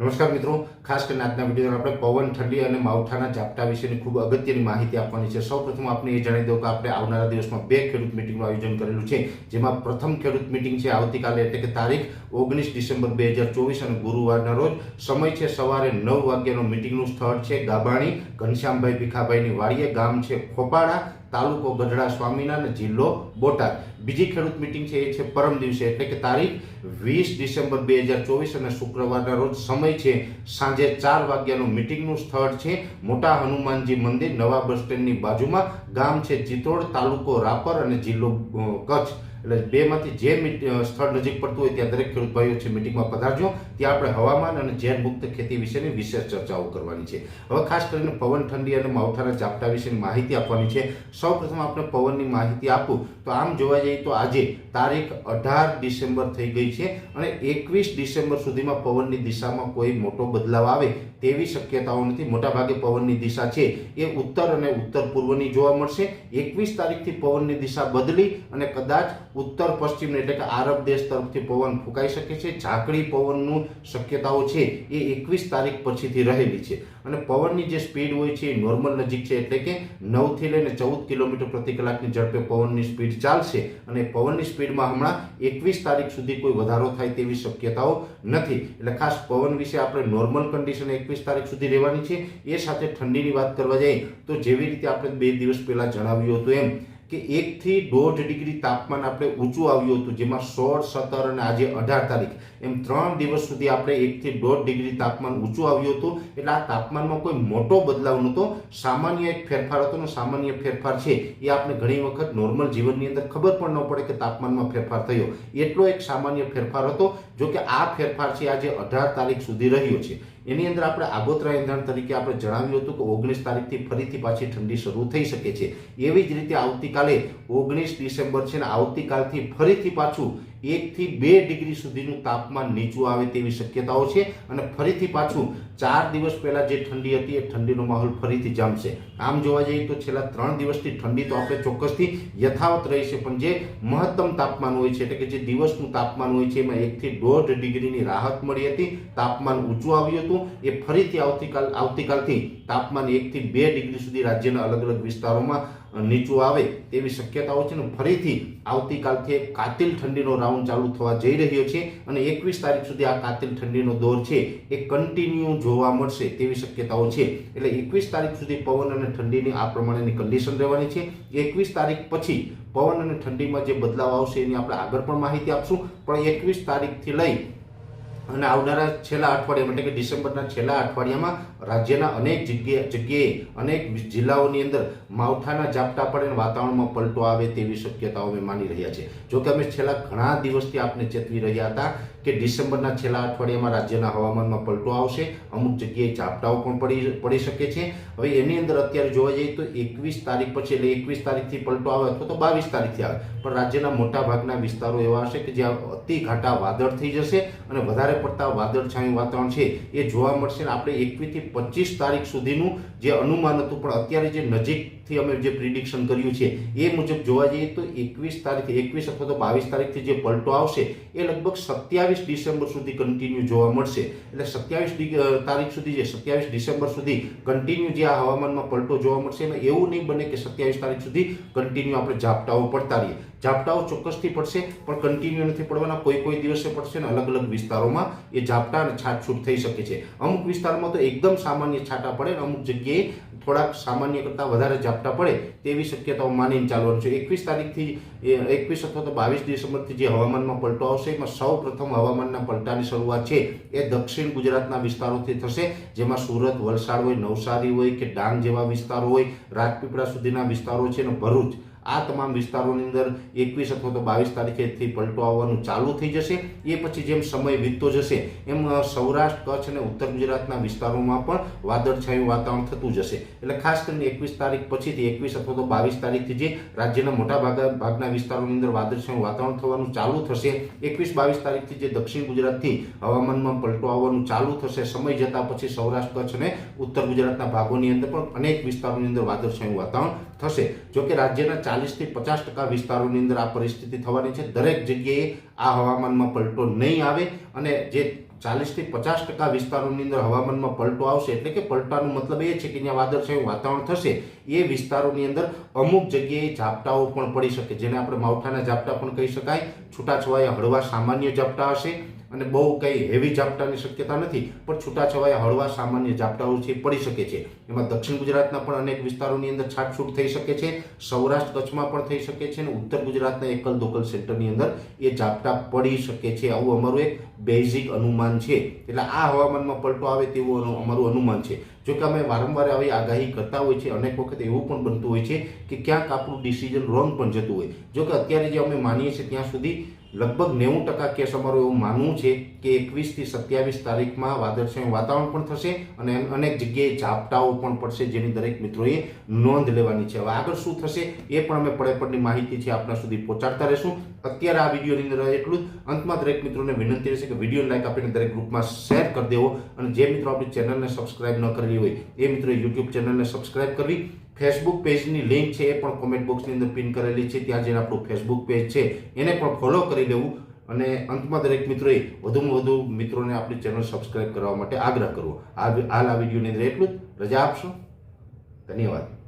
નમસ્કાર મિત્રો. ખાસ કરીને આજના વીડિયો આપણે પવન, ઠંડી અને માવઠાના ઝાપટા વિશેની ખૂબ અગત્યની માહિતી આપવાની છે. સૌપ્રથમ આપણે એ જણાવી દઉં કે આપણે આવનારા દિવસમાં બે ખેડૂત મિટિંગનું આયોજન કરેલું છે, જેમાં પ્રથમ ખેડૂત મિટિંગ છે આવતીકાલે, એટલે કે તારીખ ઓગણીસ ડિસેમ્બર બે હજાર ચોવીસ અને ગુરુવારના રોજ. સમય છે સવારે નવ વાગ્યાનો મિટિંગનું સ્થળ છે ગાબાણી, ઘનશ્યામભાઈ ભીખાભાઈની વાડીએ. ગામ છે ખોપાડા. તાલુકો ગઢડા સ્વામીના અને જિલ્લો બોટાદ. બીજી ખેડૂત મિટિંગ છે એ છે પરમ દિવસે, એટલે કે તારીખ વીસ ડિસેમ્બર બે હજાર ચોવીસ અને શુક્રવારના રોજ સમય છે સાંજે ચાર વાગ્યાનું મિટિંગનું સ્થળ છે મોટા હનુમાનજી મંદિર નવા બસ સ્ટેન્ડની બાજુમાં. ગામ છે ચિત્તોડ, તાલુકો રાપર અને જિલ્લો કચ્છ. એટલે બેમાંથી જે સ્થળ નજીક પડતું હોય ત્યાં દરેક ખેડૂત ભાઈઓ છે, મિટિંગમાં પધારજો. ત્યાં આપણે હવામાન અને ઝેર મુક્ત ખેતી વિશેની વિશેષ ચર્ચાઓ કરવાની છે. હવે ખાસ કરીને પવન, ઠંડી અને માવઠાના ઝાપટા વિશેની માહિતી આપવાની છે. સૌપ્રથમ આપણે પવનની માહિતી આપું. તો આમ જોવા જઈએ તો આજે તારીખ અઢાર ડિસેમ્બર થઈ ગઈ છે અને એકવીસ ડિસેમ્બર સુધીમાં પવનની દિશામાં કોઈ મોટો બદલાવ આવે તેવી શક્યતાઓ નથી. મોટાભાગે પવનની દિશા છે એ ઉત્તર અને ઉત્તર પૂર્વની જોવા મળશે. એકવીસ તારીખથી પવનની દિશા બદલી અને કદાચ ઉત્તર પશ્ચિમ એટલે કે આરબ દેશ તરફથી પવન ફૂંકાઈ શકે છે. ઝાકડી પવનનું શક્યતાઓ છે એ એકવીસ તારીખ પછીથી રહેલી છે. અને પવનની જે સ્પીડ હોય છે એ નોર્મલ નજીક છે એટલે કે નવથી લઈને ચૌદ કિલોમીટર પ્રતિ કલાકની ઝડપે પવનની સ્પીડ ચાલશે અને પવનની સ્પીડમાં હમણાં એકવીસ તારીખ સુધી કોઈ વધારો થાય તેવી શક્યતાઓ નથી. એટલે ખાસ પવન વિશે આપણે નોર્મલ કન્ડિશન એકવીસ તારીખ સુધી રહેવાની છે. એ સાથે ઠંડીની વાત કરવા જઈએ તો જેવી રીતે આપણે બે દિવસ પહેલાં જણાવ્યું હતું એમ કે એકથી દોઢ ડિગ્રી તાપમાન આપણે ઊંચું આવ્યું હતું, જેમાં સોળ, સત્તર અને આજે અઢાર તારીખ. એમ ત્રણ દિવસ સુધી આપણે એકથી દોઢ ડિગ્રી તાપમાન ઊંચું આવ્યું હતું. એટલે આ તાપમાનમાં કોઈ મોટો બદલાવ નહોતો. સામાન્ય એક ફેરફાર હતો અને સામાન્ય ફેરફાર છે એ આપણે ઘણી વખત નોર્મલ જીવનની અંદર ખબર પણ ન પડે કે તાપમાનમાં ફેરફાર થયો. એટલો એક સામાન્ય ફેરફાર હતો જો કે આ ફેરફાર છે આજે અઢાર તારીખ સુધી રહ્યો છે. એની અંદર આપણે આગોતરા એંધાણ તરીકે આપણે જણાવ્યું હતું કે ઓગણીસ તારીખથી ફરીથી પાછી ઠંડી શરૂ થઈ શકે છે. એવી જ રીતે આવતીકાલે ઓગણીસ ડિસેમ્બર છે ને આવતીકાલથી ફરીથી પાછું એકથી બે ડિગ્રી સુધીનું તાપમાન નીચું આવે તેવી શક્યતાઓ છે અને ફરીથી પાછું ચાર દિવસ પહેલાં જે ઠંડી હતી એ ઠંડીનો માહોલ ફરીથી જામશે. આમ જોવા જઈએ તો છેલ્લા ત્રણ દિવસથી ઠંડી તો આપણે ચોક્કસથી યથાવત રહી છે, પણ જે મહત્તમ તાપમાન હોય છે, એટલે કે જે દિવસનું તાપમાન હોય છે, એમાં એકથી દોઢ ડિગ્રીની રાહત મળી હતી. તાપમાન ઊંચું આવ્યું હતું. એ ફરીથી આવતીકાલ આવતીકાલથી તાપમાન એકથી બે ડિગ્રી સુધી રાજ્યના અલગ અલગ વિસ્તારોમાં નીચું આવે તેવી શક્યતાઓ છે ને ફરીથી આવતીકાલથી કાતિલ ઠંડીનો રાઉન્ડ ચાલુ થવા જઈ રહ્યો છે અને એકવીસ તારીખ સુધી આ કાતિલ ઠંડીનો દોર છે એ કન્ટિન્યુ જોવા મળશે તેવી શક્યતાઓ છે. એટલે એકવીસ તારીખ સુધી પવન અને ઠંડીની આ પ્રમાણેની કન્ડિશન રહેવાની છે. એકવીસ તારીખ પછી પવન અને ઠંડીમાં જે બદલાવ આવશે એની આપણે આગળ પણ માહિતી આપશું. પણ એકવીસ તારીખથી લઈ અને આવનારા છેલ્લા અઠવાડિયામાં, એટલે કે ડિસેમ્બરના છેલ્લા અઠવાડિયામાં રાજ્યના અનેક જગ્યાએ જગ્યાએ અનેક જિલ્લાઓની અંદર માવઠાના ઝાપટા પડે અને વાતાવરણમાં પલટો આવે તેવી શક્યતાઓ અમે માની રહ્યા છે જો કે અમે છેલ્લા ઘણા દિવસથી આપને ચેતવી રહ્યા હતા કે ડિસેમ્બરના છેલ્લા અઠવાડિયામાં રાજ્યના હવામાનમાં પલટો આવશે, અમુક જગ્યાએ ઝાપટાઓ પણ પડી પડી શકે છે. હવે એની અંદર અત્યારે જોવા જઈએ તો એકવીસ તારીખ પછી, એટલે એકવીસ તારીખથી પલટો આવે અથવા તો બાવીસ તારીખથી આવે. પણ રાજ્યના મોટા ભાગના વિસ્તારો એવા હશે કે જ્યાં અતિ ઘાટા વાદળ થઈ જશે અને વધારે પડતા વાદળછાયું વાતાવરણ છે એ જોવા મળશે અને આપણે એકવીસથી પચીસ તારીખ સુધીનું જે અનુમાન હતું, પણ અત્યારે જે નજીકથી અમે જે પ્રિડિક્શન કર્યું છે, એ મુજબ જોવા જઈએ તો એકવીસ તારીખ, એકવીસ અથવા તો બાવીસ તારીખથી જે પલટો આવશે, એ લગભગ સત્યાવીસ ડિસેમ્બર સુધી કન્ટિન્યુ જોવા મળશે. એટલે સત્યાવીસ તારીખ સુધી જે સત્યાવીસ ડિસેમ્બર સુધી કન્ટિન્યુ જે આ હવામાનમાં પલટો જોવા મળશે અને એવું નહીં બને કે સત્યાવીસ તારીખ સુધી કન્ટિન્યુ આપણે ઝાપટાઓ પડતા રહીએ. ઝાપટાઓ ચોક્કસથી પડશે, પણ કન્ટિન્યુ નથી પડવાના, કોઈ કોઈ દિવસે પડશે ને અલગ અલગ વિસ્તારોમાં એ ઝાપટા અને છાટછૂટ થઈ શકે છે. અમુક વિસ્તારમાં તો એકદમ સામાન્ય છાટા પડે અને અમુક જગ્યાએ થોડાક સામાન્ય કરતાં વધારે ઝાપટા પડે તેવી શક્યતાઓ માનીને ચાલવાનું છે. એકવીસ તારીખથી એકવીસ અથવા તો બાવીસ ડિસેમ્બરથી જે હવામાનમાં પલટો આવશે, એમાં સૌ પ્રથમ હવામાનના પલટાની શરૂઆત છે એ દક્ષિણ ગુજરાતના વિસ્તારોથી થશે, જેમાં સુરત, વલસાડ હોય, નવસારી હોય કે ડાંગ જેવા વિસ્તારો હોય, રાજપીપળા સુધીના વિસ્તારો છે અને ભરૂચ. આ તમામ વિસ્તારોની અંદર એકવીસ અથવા તો બાવીસ તારીખેથી પલટો આવવાનું ચાલુ થઈ જશે. એ પછી જેમ સમય વીતતો જશે, એમ સૌરાષ્ટ્ર, કચ્છ અને ઉત્તર ગુજરાતના વિસ્તારોમાં પણ વાદળછાયું વાતાવરણ થતું જશે. એટલે ખાસ કરીને એકવીસ તારીખ પછીથી એકવીસ અથવા તો બાવીસ તારીખથી જે રાજ્યના મોટા ભાગા, ભાગના વિસ્તારોની અંદર વાદળછાયું વાતાવરણ થવાનું ચાલુ થશે, એકવીસ બાવીસ તારીખથી જે દક્ષિણ ગુજરાતથી હવામાનમાં પલટો આવવાનું ચાલુ થશે, સમય જતાં પછી સૌરાષ્ટ્ર, કચ્છ અને ઉત્તર ગુજરાતના ભાગોની અંદર પણ અનેક વિસ્તારોની અંદર વાદળછાયું વાતાવરણ થશે. જો કે રાજ્યના ચાલીસથી પચાસ ટકા વિસ્તારોની અંદર આ પરિસ્થિતિ થવાની છે. દરેક જગ્યાએ આ હવામાનમાં પલટો નહીં આવે અને જે ચાલીસથી પચાસ ટકા વિસ્તારોની અંદર હવામાનમાં પલટો આવશે એટલે કે પલટાનો મતલબ એ છે કે ત્યાં વાદળછાયું વાતાવરણ થશે. એ વિસ્તારોની અંદર અમુક જગ્યાએ ઝાપટાઓ પણ પડી શકે. જેને આપણે માવઠાના ઝાપટા પણ કહી શકાય. છૂટાછવાયા હળવા સામાન્ય ઝાપટા હશે. અને બહુ કંઈ હેવી ઝાપટાની શક્યતા નથી, પણ છૂટાછવાયા હળવા સામાન્ય ઝાપટાઓ છે પડી શકે છે. એમાં દક્ષિણ ગુજરાતના પણ અનેક વિસ્તારોની અંદર છાટછૂટ થઈ શકે છે, સૌરાષ્ટ્ર કચ્છમાં પણ થઈ શકે છે અને ઉત્તર ગુજરાતના એકલ દોકલ સેન્ટરની અંદર એ ઝાપટા પડી શકે છે. આવું અમારું એક બેઝિક અનુમાન છે. એટલે આ હવામાનમાં પલટો આવે તેવું અમારું અનુમાન છે. જો કે અમે વારંવાર આવી આગાહી કરતા હોય છે, અનેક વખત એવું પણ બનતું હોય છે કે ક્યાંક આપણું ડિસિઝન રોંગ પણ જતું હોય. જો કે અત્યારે જે અમે માનીએ છીએ, ત્યાં સુધી લગભગ નેવું ટકા કેસ અમારું એવું માનવું છે કે એકવીસથી સત્યાવીસ તારીખમાં વાદળછાયું વાતાવરણ પણ થશે અને અનેક જગ્યાએ ઝાપટાઓ પણ પડશે જેની દરેક મિત્રોએ નોંધ લેવાની છે. હવે આગળ શું થશે એ પણ અમે પડે પડની માહિતી છે આપણા સુધી પહોંચાડતા રહેશું. અત્યારે આ વિડીયોની અંદર એટલું જ. અંતમાં દરેક મિત્રોને વિનંતી રહેશે કે વીડિયો લાઈક આપીને દરેક ગ્રુપમાં શેર કરી દેવો અને જે મિત્રો આપણી ચેનલને સબસ્ક્રાઇબ ન કરેલી હોય એ મિત્રો યુટ્યુબ ચેનલને સબસ્ક્રાઇબ કરવી. ફેસબુક પેજની લિંક છે, એ પણ કોમેન્ટ બોક્સની અંદર પિન કરેલી છે. ત્યાં જઈને આપણું ફેસબુક પેજ છે, એને પણ ફોલો કરી લેવું. અને અંતમાં દરેક મિત્રોએ વધુમાં વધુ મિત્રોને આપણી ચેનલ સબસ્ક્રાઇબ કરવા માટે આગ્રહ કરવો. હાલ આ વિડીયોની અંદર એટલું જ. રજા આપશો? ધન્યવાદ.